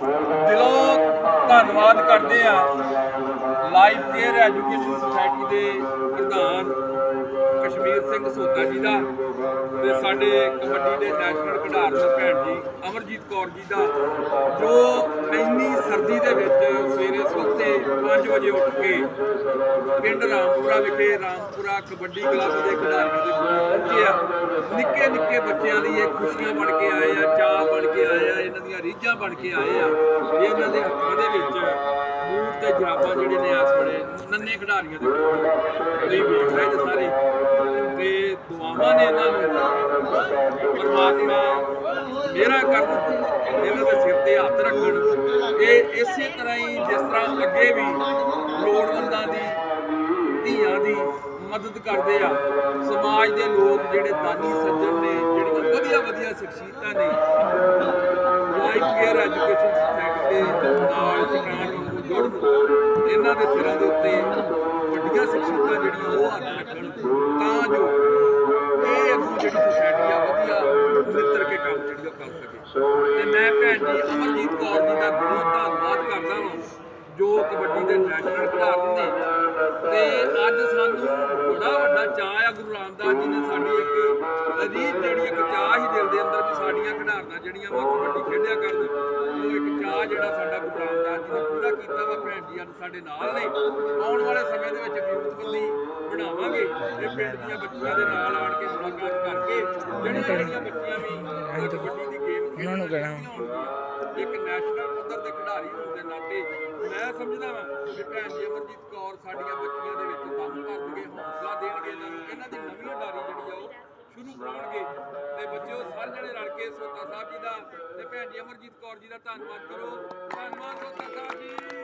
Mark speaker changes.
Speaker 1: ਦਿਲੋਂ ਧੰਨਵਾਦ ਕਰਦੇ ਆ ਲਾਈਫ ਕੇਅਰ ਐਜੂਕੇਸ਼ਨ ਸੁਸਾਇਟੀ ਦੇ ਪ੍ਰਧਾਨ ਕਸ਼ਮੀਰ ਸਿੰਘ ਸੋਤਾ ਜੀ ਦਾ ਤੇ ਸਾਡੇ ਕਬੱਡੀ ਦੇ ਨੈਸ਼ਨਲ ਖਿਡਾਰਨ ਭੈਣ ਜੀ ਅਮਰਜੀਤ ਕੌਰ ਜੀ ਦਾ, ਜੋ ਇੰਨੀ ਸਰਦੀ ਦੇ ਵਿੱਚ ਸਵੇਰੇ ਸਵਖਤੇ 5 ਵਜੇ ਉੱਠ ਕੇ ਪਿੰਡ ਰਾਮਪੁਰਾ ਵਿਖੇ ਰਾਮਪੁਰਾ ਕਬੱਡੀ ਕਲੱਬ ਦੇ ਖਿਡਾਰੀਆਂ ਦੇ ਕੋਲ ਪਹੁੰਚੇ ਆ ਨਿੱਕੇ ਨਿੱਕੇ ਬੱਚਿਆਂ ਲਈ ਇਹ ਖੁਸ਼ੀਆਂ ਬਣ ਕੇ ਆਏ ਆ ਆ ਬਣ ਕੇ ਆਏ ਆ ਇਹ ਇਹਨਾਂ ਦੇ ਹੱਥਾਂ ਦੇ ਵਿੱਚ ਬੂਟ ਤੇ ਜਰਾਬਾਂ ਜਿਹੜੇ ਨੇ ਆਸ ਬੜੇ ਨੰਨੇ ਖਿਡਾਰੀਆਂ ਦੇ ਕੋਲ ਤੁਸੀਂ ਵੇਖ ਰਹੇ ਜੇ ਸਾਰੇ। ਤੇ ਦੁਆਵਾਂ ਨੇ ਇਹਨਾਂ ਨੂੰ ਪਰਮਾਤਮਾ ਮੇਰਾ ਕਰਨ, ਇਹਨਾਂ ਦੇ ਸਿਰ ਤੇ ਹੱਥ ਰੱਖਣ। ਇਹ ਇਸੇ ਤਰ੍ਹਾਂ ਹੀ ਜਿਸ ਤਰ੍ਹਾਂ ਅੱਗੇ ਵੀ ਲੋੜਵੰਦਾਂ ਦੀ, ਧੀਆਂ ਦੀ ਮਦਦ ਕਰਦੇ ਆ, ਸਮਾਜ ਦੇ ਲੋਕ ਜਿਹੜੇ ਦਾਨੀ ਸੱਜਣ ਨੇ, ਜਿਹੜੀਆਂ ਵਧੀਆ ਵਧੀਆ ਸ਼ਖਸੀਅਤਾਂ ਨੇ ਐਜੂਕੇਸ਼ਨ ਸੁਸਾਇਟੀ ਦੇ ਨਾਲ ਟਿਕਾਣ ਨੂੰ ਜੁੜਨ ਇਹਨਾਂ ਦੇ ਸਿਰਾਂ ਦੇ ਉੱਤੇ ਵੱਡੀਆਂ ਸ਼ਖਸੀਅਤਾਂ ਜਿਹੜੀਆਂ ਉਹ ਹੱਥ ਰੱਖਣ, ਤਾਂ ਜੋ ਇਹ ਅੱਗੋਂ ਜਿਹੜੀ ਸੁਸਾਇਟੀ ਆ ਵਧੀਆ ਨਿੱਤਰ ਕੇ ਕੰਮ ਜਿਹੜੀ ਉਹ ਕਰ ਸਕੇ। ਤੇ ਮੈਂ ਭੈਣ ਜੀ ਅਮਰਜੀਤ ਕੌਰ ਜੀ ਦਾ ਬਹੁਤ ਧੰਨਵਾਦ ਕਰਦਾ ਹਾਂ ਜੋ ਕਬੱਡੀ ਦੇ ਨੈਸ਼ਨਲ ਖਿਡਾਰੀ ਸਾਡੀ ਇੱਕ ਰੀਤ ਜਿਹੜੀ ਇੱਕ ਚਾਹ ਹੀ ਦਿਲ ਦੇ ਅੰਦਰ ਵੀ ਸਾਡੀਆਂ ਖਿਡਾਰਨਾਂ ਜਿਹੜੀਆਂ ਵਾ ਕਬੱਡੀ ਖੇਡਿਆ ਕਰਨ ਉਹ ਇੱਕ ਚਾਹ ਜਿਹੜਾ ਸਾਡਾ ਗੁਰੂ ਰਾਮਦਾਸ ਜੀ ਨੇ ਪੂਰਾ ਕੀਤਾ ਵਾ ਭੈਣ ਜੀ ਅੱਜ ਸਾਡੇ ਨਾਲ ਨੇ ਆਉਣ ਵਾਲੇ ਸਮੇਂ ਦੇ ਵਿੱਚ ਵਿਉਂਤਬੰਦੀ ਬਣਾਵਾਂਗੇ ਇਹ ਪਿੰਡ ਦੀਆਂ ਬੱਚੀਆਂ ਦੇ ਨਾਲ ਆਣ ਕੇ ਮੁਲਾਕਾਤ ਕਰਕੇ ਜਿਹੜੀਆਂ ਜਿਹੜੀਆਂ ਬੱਚੀਆਂ ਵੀ ਕਬੱਡੀ ਦੀ ਗੇਮ
Speaker 2: ਉਹਨਾਂ ਨੂੰ ਕਹਿਣਾ।
Speaker 1: ਇੱਕ ਨੈਸ਼ਨਲ ਪੱਧਰ ਦੇ ਖਿਡਾਰੀ ਹੋਣ ਦੇ ਨਾਤੇ ਮੈਂ ਸਮਝਦਾ ਵਾਂ ਕਿ ਭੈਣ ਜੀ ਅਮਰਜੀਤ ਕੌਰ ਸਾਡੀਆਂ ਬੱਚੀਆਂ ਦੇ ਵਿੱਚ ਦਮ ਭਰਨਗੇ ਹੌਸਲਾ ਬੱਚਿਓ ਸਾਰੇ ਜਣੇ ਰਲ ਕੇ ਸੋਤਾ ਸਾਹਿਬ ਜੀ ਦਾ ਤੇ ਭੈਣ ਜੀ ਅਮਰਜੀਤ ਕੌਰ ਜੀ ਦਾ ਧੰਨਵਾਦ ਕਰੋ। ਧੰਨਵਾਦ ਸੋਤਾ ਸਾਹਿਬ ਜੀ।